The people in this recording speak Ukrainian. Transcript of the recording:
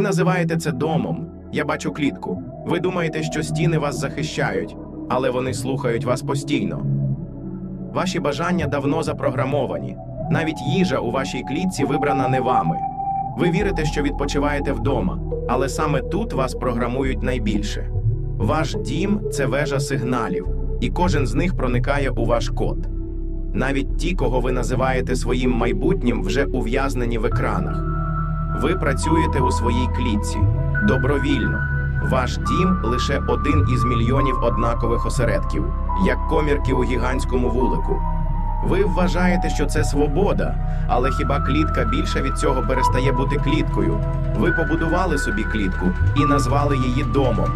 називаєте це домом. Я бачу клітку. Ви думаєте, що стіни вас захищають, але вони слухають вас постійно. Ваші бажання давно запрограмовані. Навіть їжа у вашій клітці вибрана не вами. Ви вірите, що відпочиваєте вдома, але саме тут вас програмують найбільше. Ваш дім це вежа сигналів, і кожен з них проникає у ваш код. Навіть ті, кого ви називаєте своїм майбутнім, вже ув'язнені в екранах. Ви працюєте у своїй клітці добровільно. Ваш дім лише один із мільйонів однакових осередків, як комірки у гігантському вулику. Ви вважаєте, що це свобода, але хіба клітка більше від цього перестає бути кліткою? Ви побудували собі клітку і назвали її домом.